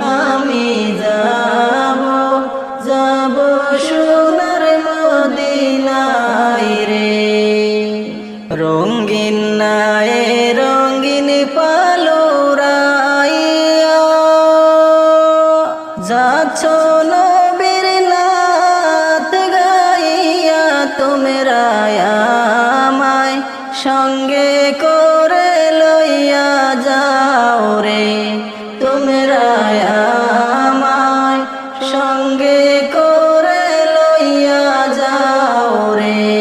আমি যাব যাব সোনার মদিনায় রে। রঙ্গিন নায়ে রঙ্গিন পালোরাইয়া যাচ্ছ নবীর নাত গাইয়া তোমরা আমায় সঙ্গে করে লইয়া যাও রে। তোমরা আমায় সঙ্গে করে লইয়া যাও রে।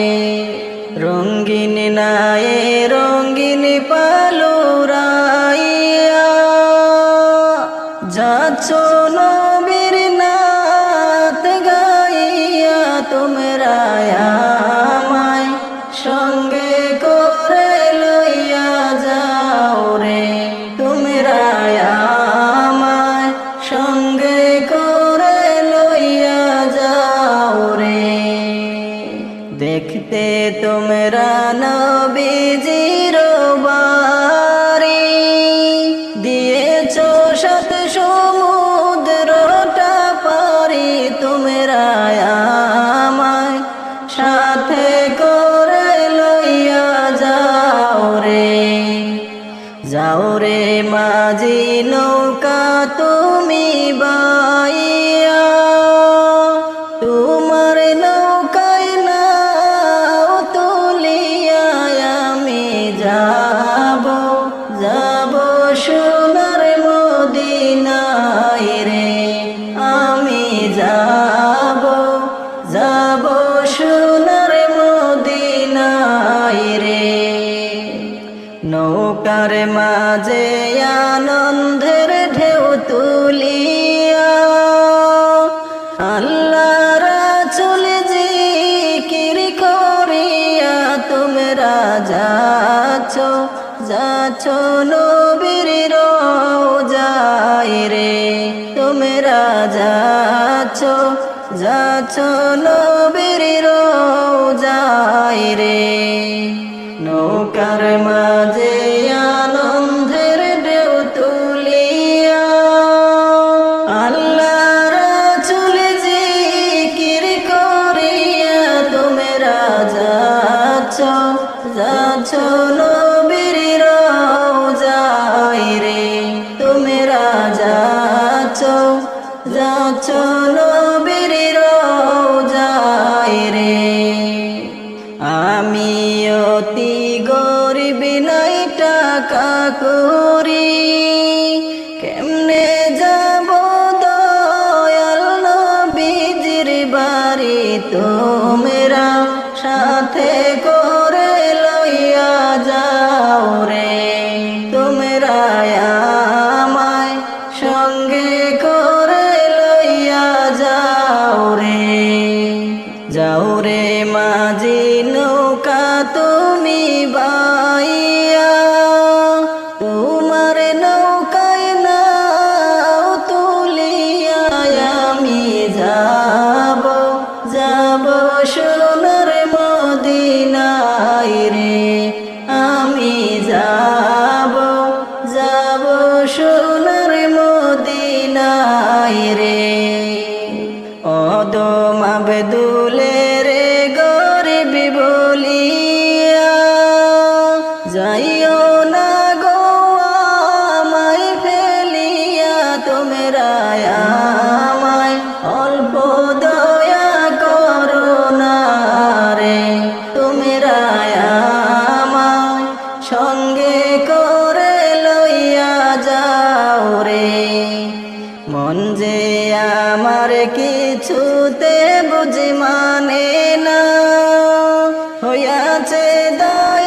রঙ্গিন নায়ে রঙ্গিন পালুরাইয়া যাচ্ছ নবীর নাত গাইয়া তোমরা শত সমুদ্রটা পারি তোমরা আমায়। সাথে করে লইয়া যাও রে। যাও রে মাঝি নৌকা তুমি বাইয়া নৌকার মাঝে আনন্দের ঢেউ তুলিয়া আল্লাহ রাচুল জিকির করিয়া তোমরা যাচ্ছ যাচ্ছ নবীর রোজায় রে। তোমরা যাচ্ছ যাচ্ছ নবীর রোজায় রে। নৌকার মাঝে আমি অতি গরিব নাই টাকা করি। কেমনে যাব দয়াল নবীজির বাড়ি? তোমরা সাথে করে যাইও না গো আমায় ফেলিয়া তোমরা আমায় অল্প দয়া করো না রে। তোমরা আমায় সঙ্গে করে লইয়া যাও রে। মন যে আমার কিছুতে বুঝি মানে না, হইয়াছে দয়া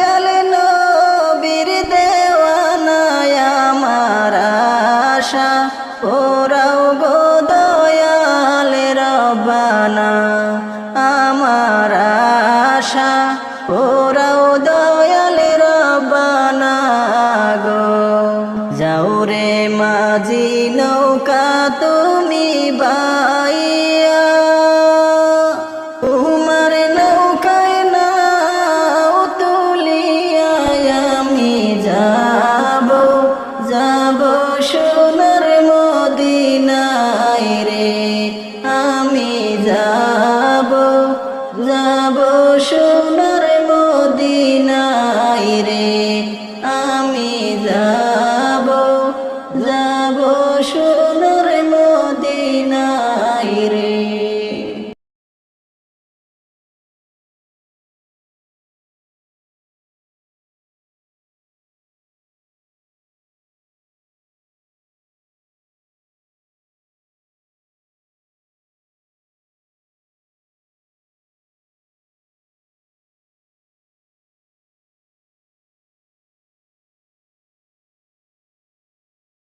যাও রে মাঝি নৌকা তুমি বাই।